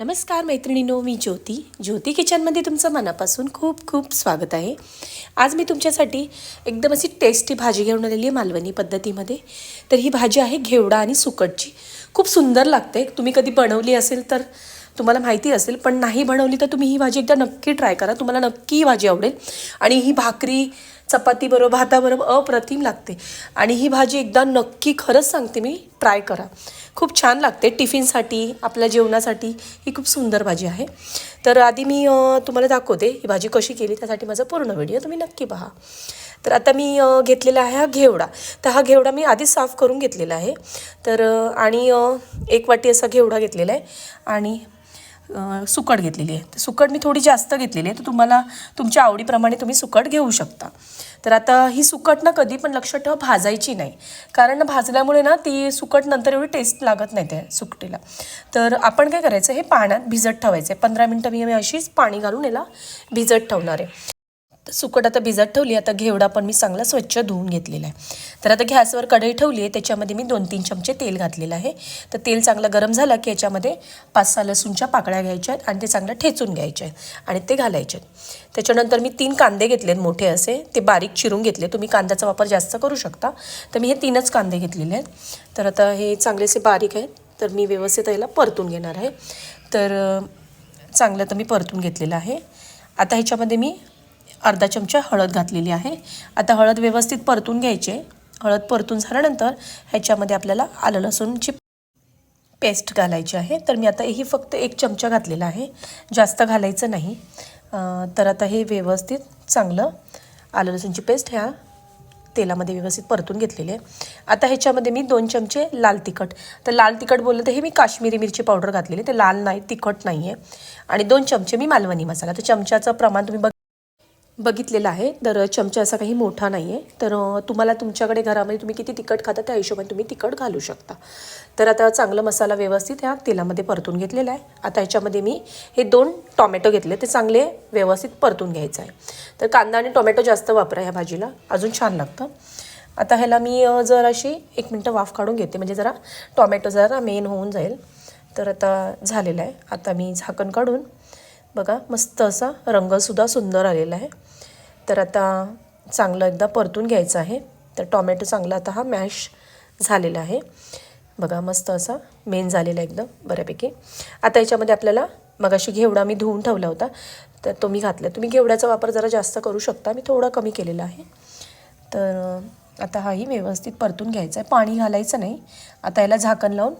नमस्कार मैत्रिणीनो मी ज्योती. ज्योती किचनमध्ये तुमचं मनापासून खूप खूप स्वागत आहे. आज मी तुमच्यासाठी एकदम अशी टेस्टी भाजी घेऊन आलेली आहे मालवणी पद्धतीमध्ये. तर ही भाजी आहे घेवडा आणि सुकटची. खूप सुंदर लागते. तुम्ही कधी बनवली असेल तर तुम्हाला माहिती असेल पण नाही बनवली तर तुम्ही ही भाजी एकदा नक्की ट्राय करा. तुम्हाला नक्की ही भाजी आवडेल. आणि ही भाकरी चपातीबरोबर भाताबरोबर अप्रतिम लागते. आणि ही भाजी एकदा नक्की खरंच सांगते मी ट्राय करा. खूप छान लागते टिफिनसाठी आपल्या जेवणासाठी. ही खूप सुंदर भाजी आहे. तर आधी मी तुम्हाला दाखवते ही भाजी कशी केली त्यासाठी माझा पूर्ण व्हिडिओ तुम्ही नक्की पहा. तर आता मी घेतलेला आहे हा घेवडा. तर हा घेवडा मी आधीच साफ करून घेतलेला आहे. तर आणि एक वाटी असा घेवडा घेतलेला आहे. आणि सुकट घेतलेली आहे. तर सुकट मी थोडी जास्त घेतलेली आहे. तर तुम्हाला तुमच्या आवडीप्रमाणे तुम्ही सुकट घेऊ शकता. तर आता ही सुकट ना कधी पण लक्षात ठेवा भाजायची नाही. कारण भाजल्यामुळे ना ती सुकट नंतर एवढी टेस्ट लागत नाही त्या सुकटीला. तर आपण काय करायचं हे पाण्यात भिजत ठेवायचं आहे. पंधरा मिनटं मी अशीच पाणी घालून याला भिजत ठेवणार आहे. तर सुकट आता भिजत ठेवली आता घेवडा पण मी चांगला स्वच्छ धुवून घेतलेला आहे. तर आता गॅसवर कढई ठेवली आहे त्याच्यामध्ये मी दोन तीन चमचे तेल घातलेलं आहे. तर तेल चांगलं गरम झालं की याच्यामध्ये पाच सहा लसूणच्या पाकळ्या घ्यायच्या आहेत आणि ते चांगलं ठेचून घ्यायचे आहेत आणि ते घालायचे आहेत. त्याच्यानंतर मी तीन कांदे घेतलेत मोठे असे ते बारीक चिरून घेतले. तुम्ही कांद्याचा वापर जास्त करू शकता. तर मी हे तीनच कांदे घेतलेले आहेत. तर आता हे चांगलेसे बारीक आहेत तर मी व्यवस्थित याला परतून घेणार आहे. तर चांगलं तर मी परतून घेतलेलं आहे. आता ह्याच्यामध्ये मी अर्धा चमचा हळद घातलेली आहे. आता हळद व्यवस्थित परतून घ्यायची हळद परतून झाल्यानंतर ह्याच्यामध्ये आपल्याला आलं लसूणची पेस्ट घालायची आहे. तर मी आता ही फक्त एक चमचा घातलेला आहे. जास्त घालायचं नाही. तर आता हे व्यवस्थित चांगलं आलं लसूणची पेस्ट ह्या तेलामध्ये व्यवस्थित परतून घेतलेली आहे. आता ह्याच्यामध्ये मी दोन चमचे लाल तिखट. तर लाल तिखट बोललं तर हे मी काश्मीरी मिरची पावडर घातलेली आहे. ते लाल नाही तिखट नाही आहे आणि दोन चमचे मी मालवणी मसाला. तर चमच्याचं प्रमाण तुम्ही बघ बघितलेलं आहे. तर चमचा असा काही मोठा नाही आहे तर तुम्हाला तुमच्याकडे घरामध्ये तुम्ही किती तिखट खाता त्या हिशोबाने तुम्ही तिखट घालू शकता. तर आता चांगला मसाला व्यवस्थित ह्या तेलामध्ये परतून घेतलेला आहे. आता ह्याच्यामध्ये मी हे दोन टॉमॅटो घेतले. ते चांगले व्यवस्थित परतून घ्यायचं आहे. तर कांदा आणि टोमॅटो जास्त वापरा ह्या भाजीला. अजून छान लागतं. आता ह्याला मी जर अशी एक मिनटं वाफ काढून घेते. म्हणजे जरा टॉमॅटो जरा मेन होऊन जाईल. तर आता झालेलं आहे. आता मी झाकण काढून बघा मस्त असा रंगसुद्धा सुंदर आलेला आहे. तर आता चांगलं एकदा परतून घ्यायचं आहे. तर टॉमॅटो चांगला आता हा मॅश झालेला आहे. बघा मस्त असा मेन झालेला आहे एकदम बऱ्यापैकी. आता याच्यामध्ये आपल्याला मगाशी घेवडा मी धुवून ठेवला होता. तर तो मी घातला. तुम्ही घेवड्याचा वापर जरा जास्त करू शकता. मी थोडा कमी केलेला आहे. तर आता हाही व्यवस्थित परतून घ्यायचा आहे. पाणी घालायचं नाही. आता याला झाकण लावून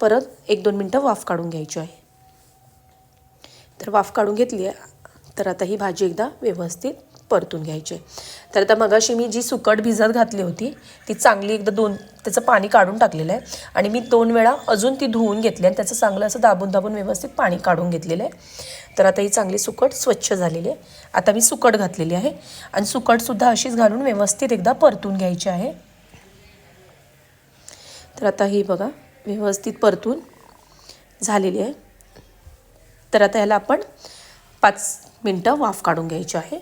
परत एक दोन मिनटं वाफ काढून घ्यायची आहे. तर वाफ काढून घेतली आहे. तर आता ही भाजी एकदा व्यवस्थित परतून घ्यायची. आहे. तर आता मगाशी मी जी सुकट भिजत घातली होती ती चांगली एकदा दोन त्याचं पाणी काढून टाकलेलं आहे. आणि मी दोन वेळा अजून ती धुवून घेतली आणि त्याचं चांगलं असं दाबून दाबून व्यवस्थित पाणी काढून घेतलेलं आहे. तर आता ही चांगली सुकट स्वच्छ झालेली आहे. आता मी सुकट घातलेली आहे. आणि सुकटसुद्धा अशीच घालून व्यवस्थित एकदा परतून घ्यायची आहे. तर आता ही बघा व्यवस्थित परतून झालेली आहे. तर आता ह्याला आपण पाच मिनटं वाफ काढून घ्यायची आहे.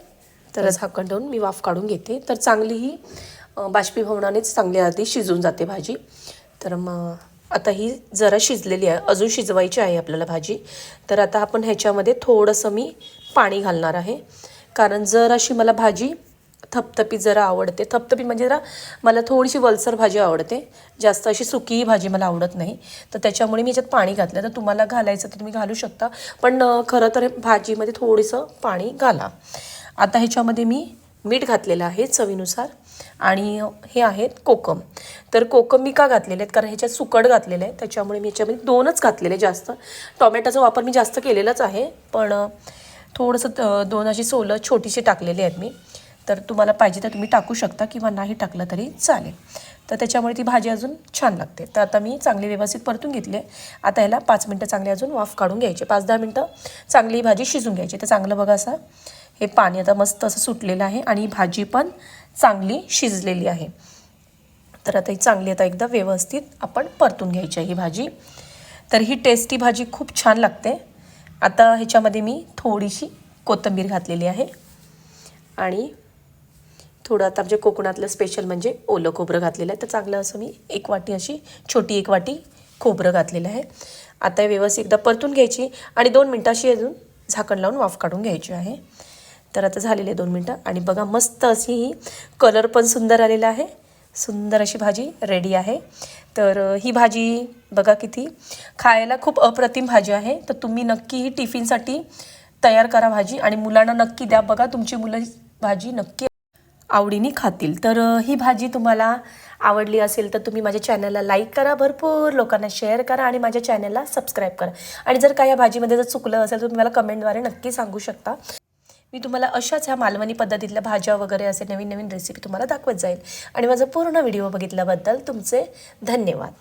तर झाकण ठेवून मी वाफ काढून घेते. तर चांगली ही बाष्पीभवनानेच चांगली आधी शिजून जाते भाजी. तर मग आता ही जरा शिजलेली आहे. अजून शिजवायची आहे आपल्याला भाजी. तर आता आपण ह्याच्यामध्ये थोडंसं मी पाणी घालणार आहे. कारण जर अशी मला भाजी थपथपी जरा आवडते. थपथपी म्हणजे जरा मला थोडीशी वलसर भाजी आवडते. जास्त अशी सुकीही भाजी मला आवडत नाही. तर त्याच्यामुळे मी याच्यात पाणी घातलं तर तुम्हाला घालायचं तर तुम्ही घालू शकता. पण खरं तर भाजीमध्ये थोडंसं पाणी घाला. आता ह्याच्यामध्ये मी मीठ घातलेलं आहे चवीनुसार. आणि हे आहेत कोकम. तर कोकम मी का घातलेले आहेत? कारण ह्याच्यात सुकट घातलेलं आहे. त्याच्यामुळे मी याच्यामध्ये दोनच घातलेले जास्त. टोमॅटोचा वापर मी जास्त केलेलाच आहे. पण थोडंसं दोन अशी सोलं छोटीशी टाकलेली आहेत मी. तर तुम्हाला पाहिजे तर तुम्ही टाकू शकता किंवा नाही टाकलं तरी चालेल. तर त्याच्यामुळे ती भाजी अजून छान लागते. तर आता मी चांगली व्यवस्थित परतून घेतले आता ह्याला पाच मिनटं चांगली अजून वाफ काढून घ्यायची. पाच दहा मिनटं चांगली भाजी शिजून घ्यायची. तर चांगलं बघा असं हे पाणी आता मस्त असं सुटलेलं आहे आणि भाजी पण चांगली शिजलेली आहे. तर आता ही चांगली आता एकदा व्यवस्थित आपण परतून घ्यायची आहे ही भाजी. तर ही टेस्टी भाजी खूप छान लागते. आता ह्याच्यामध्ये मी थोडीशी कोथिंबीर घातलेली आहे. आणि थोडं आता म्हणजे कोकणातलं स्पेशल म्हणजे ओलं खोबरं घातलेलं आहे तर चांगलं असं मी एक वाटी अशी छोटी एक वाटी खोबरं घातलेलं आहे. आता व्यवस्थित एकदा परतून घ्यायची आणि दोन मिनटाशी अजून झाकण लावून वाफ काढून घ्यायची आहे. तर आता झालेली आहे दोन मिनटं आणि बघा मस्त अशी ही कलर पण सुंदर आलेला आहे. सुंदर अशी भाजी रेडी आहे. तर ही भाजी बघा किती खायला खूप अप्रतिम भाजी आहे. तर तुम्ही नक्की ही टिफिनसाठी तयार करा भाजी आणि मुलांना नक्की द्या. बघा तुमची मुलं भाजी नक्की आवडीने खातील. तर ही भाजी तुम्हाला आवडली असेल तर तुम्ही माझ्या चॅनलला लाईक करा भरपूर लोकांना शेअर करा आणि माझ्या चॅनलला सबस्क्राईब करा. आणि जर काय या भाजीमध्ये जर चुकलं असेल तर तुम्ही मला कमेंटद्वारे नक्की सांगू शकता. मी तुम्हाला अशाच ह्या मालवणी पद्धतीतल्या भाज्या वगैरे असे नवीन नवीन रेसिपी तुम्हाला दाखवत जाईल. आणि माझा पूर्ण व्हिडिओ बघितल्याबद्दल तुमचे धन्यवाद.